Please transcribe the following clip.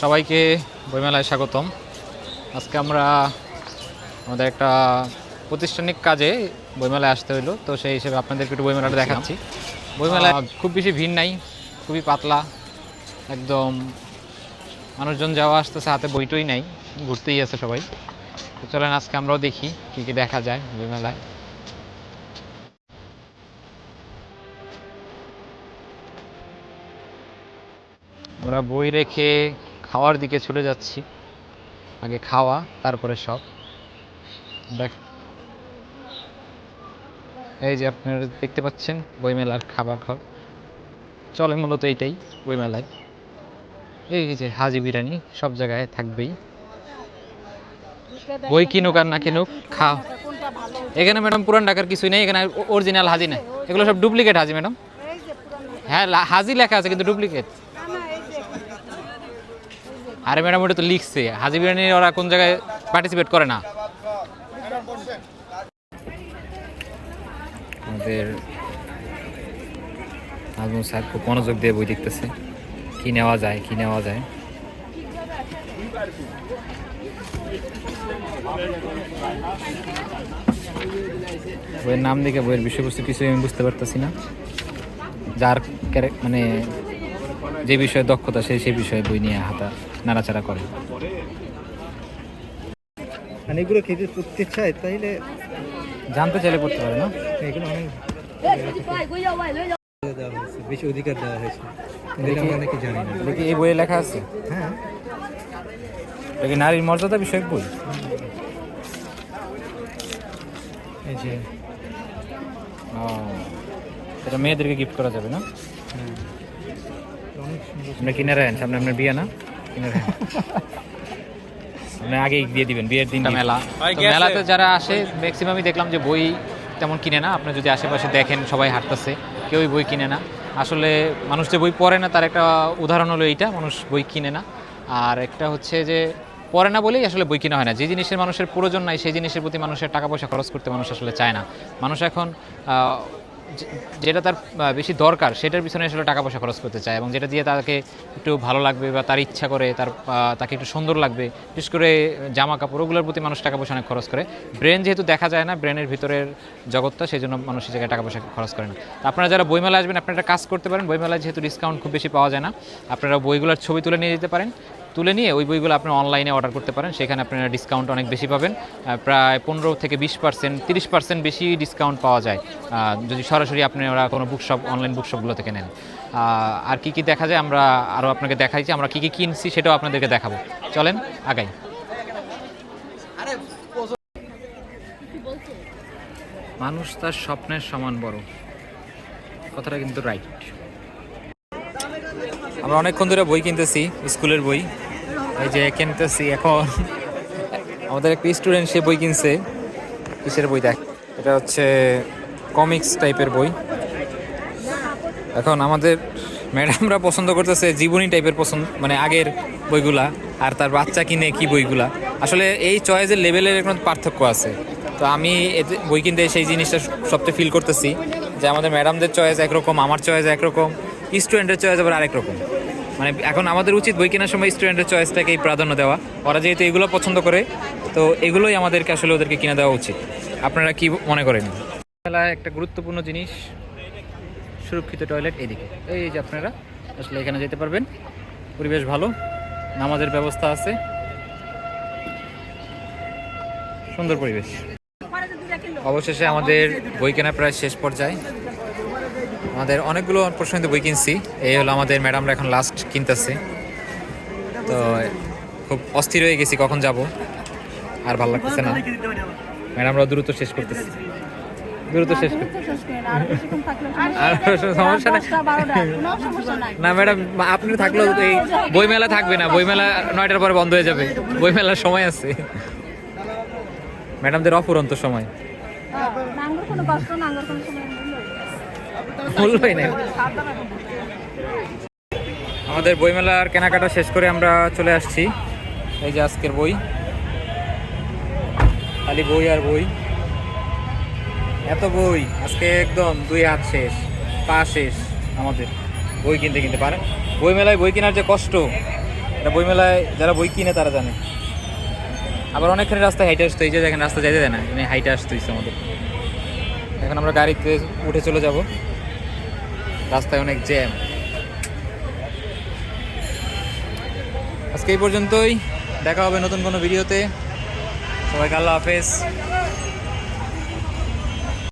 সবাইকে বইমেলায় স্বাগতম। আজকে আমরা আমাদের একটা প্রতিষ্ঠানিক কাজে বইমেলায় আসতে হইল তো সেই হিসেবে আপনাদেরকে একটু বইমেলাটা দেখাচ্ছি। বইমেলায় খুব বেশি ভিড় নাই খুবই পাতলা একদম মানুষজন যাওয়া আসতেছে হাতে বইটই নাই ঘুরতেই আছে সবাই। তো চলেন আজকে আমরাও দেখি কী কী দেখা যায় বইমেলায়। আমরা বই রেখে খাওয়ার দিকে চলে যাচ্ছি। আগে খাওয়া তারপরে সব। দেখ। এই যে আপনারা দেখতে পাচ্ছেন বইমেলার খাবার ঘর। চলে মূলত এইটাই বইমেলায়। এই যে হাজি বিরিয়ানি সব জায়গায় থাকবেই। বই কিনুক আর না কিনুক খাও। এখানে ম্যাডাম পুরান ঢাকার কিছুই নেই এখানে অরিজিনাল হাজি না এগুলো সব ডুপ্লিকেট হাজি ম্যাডাম। হ্যাঁ হাজি লেখা আছে কিন্তু ডুপ্লিকেট আরে ম্যাডাম, ওটা তো লিখছে। হাজি বিরিয়ানি ওরা কোন জায়গায় পার্টিসিপেট করে না? আমাদের আজমল স্যার খুব মনোযোগ দিয়ে বই দেখতেছে। কি নেওয়া যায়, কি নেওয়া যায়? বইয়ের নাম দেখে বইয়ের বিষয়বস্তু কিছুই আমি বুঝতে পারতেছি না। যার মানে যে বিষয়ে দক্ষতা সে সেই বিষয়ে বই নিয়ে হাতা নাড়াচাড়া করে। মানে এগুলো খেতে করতে চায় তাইলে জানতে চাইলে করতে পারে না? এগুলো অনেক বেশি অধিকার দেওয়া হয়েছে। আমরা অনেকে জানি না। দেখি এই বইয়ে লেখা আছে? হ্যাঁ। কি নারীর মর্যাদা বিষয়ক বই? এই যে ও, এটা মেয়েদেরকে গিফট করা যাবে না? হ্যাঁ। আপনি কিনে রাখেন সামনে আপনার বিয়ে না? কিনে রাখেন আপনি আগেই দিয়ে দিবেন বিয়ের দিন মেলা। মেলাতে যারা আসে ম্যাক্সিমামই দেখলাম যে বই তেমন কিনে না। আপনি যদি আশেপাশে দেখেন সবাই হাঁটতেছে। কেউই বই কিনে না। আসলে মানুষ যে বই পড়ে না তার একটা উদাহরণ হলো এইটা মানুষ বই কিনে না। আর একটা হচ্ছে যে পড়ে না বলেই আসলে বই কিনা হয় না। যে জিনিসের মানুষের প্রয়োজন নাই সেই জিনিসের প্রতি মানুষের টাকা পয়সা খরচ করতে মানুষ আসলে চায় না। মানুষ এখন যেটা তার বেশি দরকার, সেটার পিছনে আসলে টাকা পয়সা খরচ করতে চায় এবং যেটা দিয়ে তাকে একটু ভালো লাগবে বা তার ইচ্ছা করে, তার তাকে একটু সুন্দর লাগবে। বিশেষ করে জামা কাপড় ওগুলোর প্রতি মানুষ টাকা পয়সা অনেক খরচ করে। ব্রেন যেহেতু দেখা যায় না, ব্রেনের ভিতরের জগৎটা, সেই জন্য মানুষ সেই জায়গায় টাকা পয়সা খরচ করে না। আপনারা যারা বইমেলা আসবেন, আপনারা কাজ করতে পারেন। বইমেলায় যেহেতু ডিসকাউন্ট খুব বেশি পাওয়া যায় না, আপনারা বইগুলোর ছবি তুলে নিয়ে যেতে পারেন। তুলে নিয়ে ওই বইগুলো আপনি অনলাইনে অর্ডার করতে পারেন। সেখানে আপনারা ডিসকাউন্ট অনেক বেশি পাবেন। প্রায় পনেরো থেকে বিশ পার্সেন্ট তিরিশ পার্সেন্ট বেশি ডিসকাউন্ট পাওয়া যায়। যদি সরাসরি আপনারা কোনো বুকশপ অনলাইন বুকশপগুলো থেকে নেন। আর কি কি দেখা যায় আমরা আরও আপনাকে দেখাইছি আমরা কি কি কিনছি সেটাও আপনাদেরকে দেখাবো। চলেন, আগাই। মানুষ তার স্বপ্নের সমান বড়। কথাটা কিন্তু রাইট আমরা অনেকক্ষণ ধরে বই কিনতেছি, স্কুলের বই। এই যে কিনতেছি এখন। আমাদের একটা স্টুডেন্ট সে বই কিনছে। কিসের বই দেখ? এটা হচ্ছে কমিক্স টাইপের বই। এখন আমাদের ম্যাডামরা পছন্দ করতেছে জীবনী টাইপের পছন্দ মানে আগের বইগুলা, আর তার বাচ্চা কিনে কি বইগুলা। আসলে এই চয়েসের লেভেলের একটা পার্থক্য আছে। তো আমি বই কিনতে সেই জিনিসটা সবচেয়ে ফিল করতেছি যে আমাদের ম্যাডামদের চয়েস একরকম, আমার চয়েস একরকম স্টুডেন্টের চয়েস আবার আরেক রকম। মানে এখন আমাদের উচিত বই কেনার সময় স্টুডেন্টের চয়েসটাকেই প্রাধান্য দেওয়া। ওরা যেহেতু এগুলো পছন্দ করে তো এগুলোই আমাদেরকে আসলে ওদেরকে কিনে দেওয়া উচিত। আপনারা কি মনে করেন? মেলায় একটা গুরুত্বপূর্ণ জিনিস সুরক্ষিত টয়লেট এদিকে। এই যে আপনারা আসলে এখানে যেতে পারবেন। পরিবেশ ভালো নামাজের ব্যবস্থা আছে। সুন্দর পরিবেশ। অবশেষে আমাদের বই কেনা প্রায় শেষ পর্যায়ে। আমাদের অনেকগুলো প্রশ্নিত বই কিনছি। এই হলো আমাদের ম্যাডামরা এখন লাস্ট কিনতেছে। তো খুব অস্থির হয়ে গেছি, কখন যাব? আর ভালো লাগতেছে না। ম্যাডামরা দ্রুত শেষ করতেছে। দ্রুত শেষ করতে আর সমস্যা নাই। না ম্যাডাম, আপনি থাকলেও এই বইমেলা থাকবে না। বইমেলা নয়টার পরে বন্ধ হয়ে যাবে। বইমেলার সময় আছে। ম্যাডামদের অফুরন্ত সময়। কোনো কষ্ট নাঙ্গর কোনো সময় মূল্যই নেই আমাদের বইমেলার কেনাকাটা শেষ করে আমরা চলে আসছি। এই যে আজকের বই। খালি বই আর বই। এত বই, আজকে একদম দুই হাত শেষ, পা শেষ আমাদের। বই কিনতে কিনতে। পারেন বই মেলায় বই কেনার যে কষ্ট, এটা বই মেলায় যারা বই কিনে তারা জানে। আবার অনেকখানি রাস্তায় হাইটে আসতো এই যে দেখেন রাস্তা যাইতে দেয় না এখানে হাইটে আসতেছে আমাদের। এখন আমরা গাড়িতে উঠে চলে যাব। রাস্তায় অনেক জ্যাম। আজকে এই পর্যন্তই। দেখা হবে নতুন কোনো ভিডিওতে। সবাইকে আল্লাহ হাফেজ।